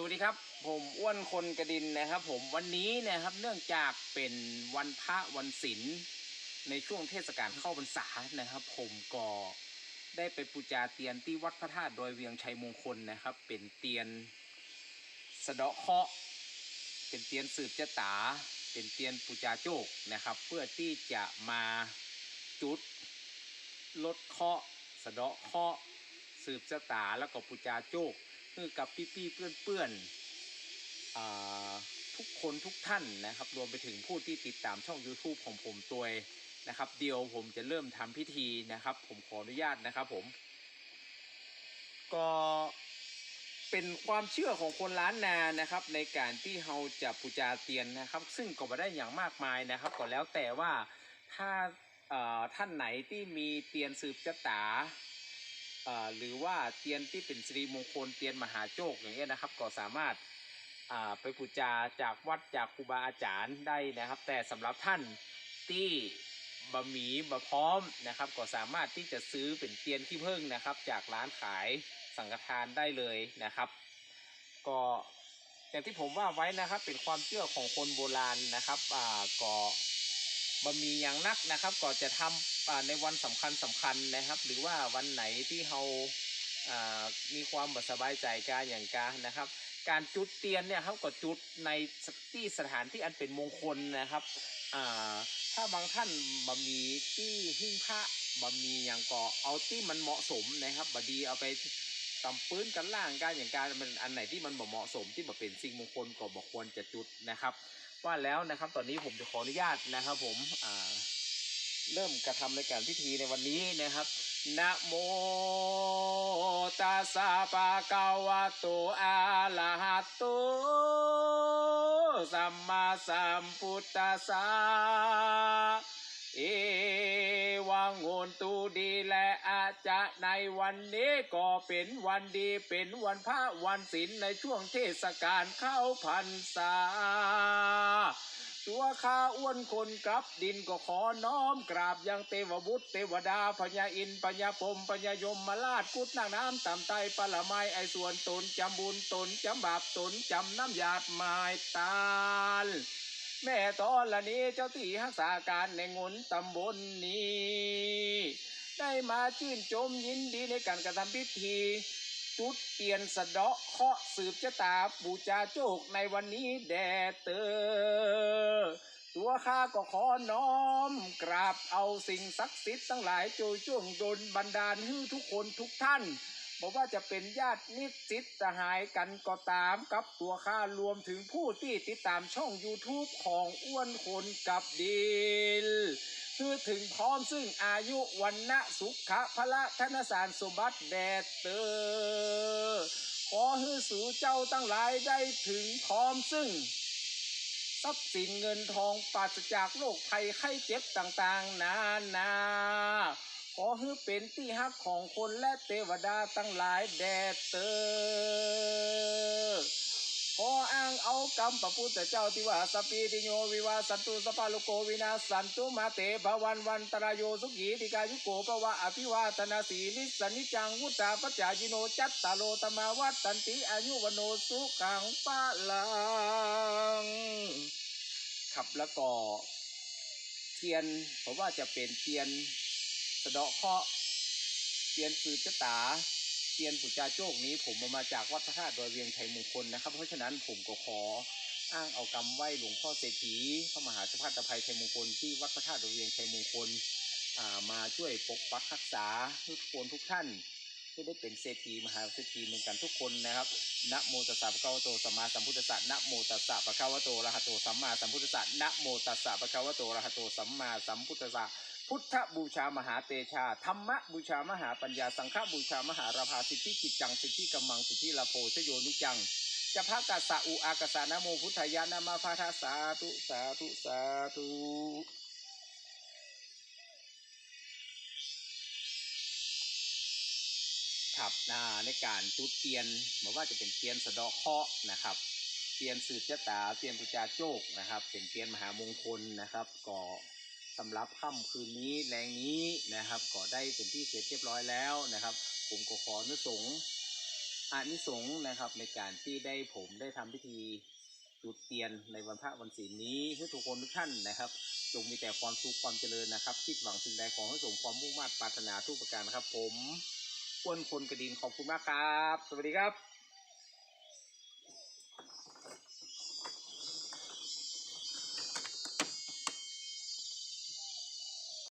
สวัสดีครับผมอ้วนคนกระดินนะครับ ผมวันนี้นะครับเนื่องจากเป็นวันพระวันศีลในช่วงเทศกาลเข้าพรรษานะครับ ผมก็ได้ไปปูจาเตียนที่วัดพระธาตุดอยเวียงชัยมงคลนะครับ เป็นเตียนสะเดาะเคาะ เป็นเตียนสืบเจาตา เป็นเตียนปูจาโจกนะครับ เพื่อที่จะมาจุดลดเคาะ สะเดาะเคาะ สืบเจาตาแล้วก็ปูจาโจก คือกับพี่ๆเพื่อนๆทุกคนทุกท่านนะครับ รวมไปถึงผู้ที่ติดตามช่อง YouTube ของผมตัวนะครับ เดี๋ยวผมจะเริ่มทำพิธีนะครับ ผมขออนุญาตนะครับผม ก็เป็นความเชื่อของคนล้านนานะครับ ในการที่เราจะปูจาเตียนนะครับ ซึ่งก็ไม่ได้อย่างมากมายนะครับ ก็แล้วแต่ว่าถ้าท่านไหนที่มีเตียนสืบชะตาอ่า หรือว่าเตียนที่เป็นสิริมงคลเตียนมหาโจกอย่างเงี้ยนะครับ ก็สามารถไปบูชาจากวัดจากครูบาอาจารย์ได้นะครับ แต่สำหรับท่านที่บะหมี่บะพร้อมนะครับ ก็สามารถที่จะซื้อเป็นเตียนที่พึ่งนะครับ จากร้านขายสังฆทานได้เลยนะครับ ก็อย่างที่ผมว่าไว้นะครับเป็นความเชื่อของคนโบราณนะครับอ่าก็ บะหมี่อย่างนักนะครับก็จะทำอ่าในวันสำคัญสำคัญนะครับ หรือว่าวันไหนที่เราอ่ามีความสบายใจการอย่างการนะครับ การจุดเทียนเนี่ยครับก็จุดในที่สถานที่อันเป็นมงคลนะครับอ่าถ้าบางท่านบะมีที่หิ้งพระบะมีอย่างก็เอาที่มันเหมาะสมนะครับบดีเอาไป ตำปื้นกันล่างการอย่างการมันอันไหนที่มันบ่เหมาะสมที่แบ่เป็นสิ่งมงคลก็บ่ควรจะจุดนะครับ ว่าแล้วนะครับตอนนี้ผมจะขออนุญาตนะครับ ผมอ่าเริ่มกระทำในการพิธีในวันนี้นะครับนะโมตัสสะปะคะวะโตอะระหะโตสัมมาสัมพุทธัสสะเอ วังโอนตูดีและอาจะในวันนี้ก็เป็นวันดีเป็นวันพระวันศีลในช่วงเทศกาลเข้าพรรษา ตัวข้าอ้วนคนกับดินก็ขอน้อมกราบยังเทวบุตรเทวดาพญาอินพญาพมพญายมมาลาดกุดนางน้ำต่ำไตปละไมไอส่วนตนจำบุญตนจำบาปตนจำน้ำหยาดไม้ตาล แม่ตอนละนี้เจ้าที่รักษาการในงนตำบลนี้ ได้มาชื่นชมยินดีในการกระทำพิธี จุดเตียนสะเดาะเคาะสืบชะตาบูชาโจกในวันนี้แด่เตอตัวข้าก็ขอน้อม กราบเอาสิ่งศักดิ์สิทธิ์ทั้งหลายโจยช่วงโดลบันดาลให้ทุกคนทุกท่าน บอกว่าจะเป็นญาตินิสิตสหายกันก็ตามกับตัวข้ารวมถึงผู้ที่ติดตามช่อง YouTube ของอ้วนคนกับดิลคือถึงพร้อมซึ่งอายุวันนะสุขะพละธนสารสมบัติแดดเตอขอให้สู่เจ้าตั้งหลายได้ถึงพร้อมซึ่งทรัพย์สินเงินทองปราศจากโรคภัยไข้เจ็บต่างๆ นานา ขอให้เป็นที่ฮักของคนและเทวดาตั้งหลายแดดเตอขออ้างเอากรรมพระพุทธเจ้าที่ว่าสปีติโยวิวาสันตุสปาลุโกวินาสันตุมาเตภวันวันตรายโยสุขีติกายุโกภวะอภิวาตนาสีนิสนิจังวุตาปัจจายิโนจัตตาโลตมาวัตตันติอายุวโนสุขังปะลังครับแล้วก็เทียนเพราะว่าจะเป็นเทียนะเดาะเคาะเทียนสืบชะตาเทียนปุจจาโจกนี้ ผมเอามาจากวัดพระธาตุดอยเวียงชัยมงคลนะครับ เพราะฉะนั้นผมก็ขออ้างเอากำไหว้หลวงพ่อเศรษฐีพระมหาเจ้าพัตภัยชัยมงคลที่วัดพระธาตุดอยเวียงชัยมงคลมาช่วยปกปักรักษาทุกคนทุกท่านที่ได้เป็นเศรษฐีมหาเศรษฐีเหมือนกันทุกคนนะครับนะโมตัสสะภะคะวะโตสัมมาสัมพุทธัสสะนะโมตัสสะภะคะวะโตอะระหะโตสัมมาสัมพุทธัสสะนะโมตัสสะภะคะวะโตอะระหะโตสัมมาสัมพุทธัสสะ พุทธบูชามหาเตชา ธรรมบูชามหาปัญญา สังฆบูชามหาราภาสิทธิกิจจัง สิทธิกำมัง สิทธิลาโพชโยนิจังจะพระกัสสะอุอากสสะนโมพุทธายานามาพาทาสาธุสาธุสาธุครับนะในการจุดเทียนเหมือนว่าจะเป็นเทียนสะดาะเคาะนะครับเทียนสืบชะตาเทียนปุจาโจกนะครับ เป็นเทียนมหามงคลนะครับก็ สำหรับค่ำคืนนี้แรงนี้นะครับก็ได้เป็นที่เสร็จเรียบร้อยแล้วนะครับผมก็ขออนุสงส์อานิสงส์นะครับในการที่ได้ผมได้ทำพิธีจุดเทียนในวันพระวันศีลนี้ให้ทุกคนทุกท่านนะครับจงมีแต่ความสุขความเจริญนะครับ คิดหวังสิ่งใดของให้สมความมุ่งมั่นปรารถนาทุกประการนะครับ ผมอ้วนคนกระดินขอบคุณมากครับ สวัสดีครับ